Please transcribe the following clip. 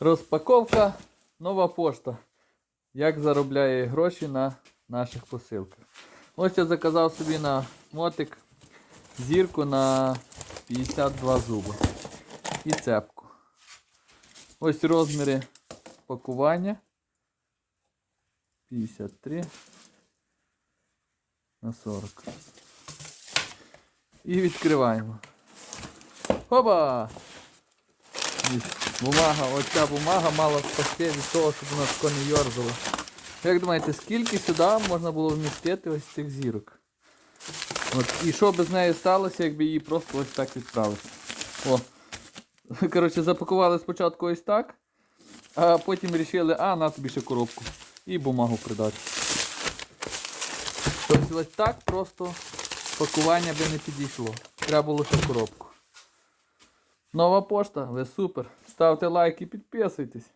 Розпаковка, нова пошта. Як заробляє гроші на наших посилках. Ось я заказав собі на мотик зірку на 52 зуби. І цепку. Ось розміри пакування. 53 на 40. І відкриваємо. Хоба! Бумага, оця бумага мала спасти від того, щоб вона тако не йорзала. Як думаєте, скільки сюди можна було вмістити ось цих зірок? От, і що би з нею сталося, якби її просто ось так відправити? О. Коротше, запакували спочатку ось так, а потім вирішили, а на тобі ще коробку. І бумагу придати. Тобто ось так просто пакування би не підійшло. Треба було ще коробку. Нова пошта, ви супер. Ставте лайк і підписуйтесь.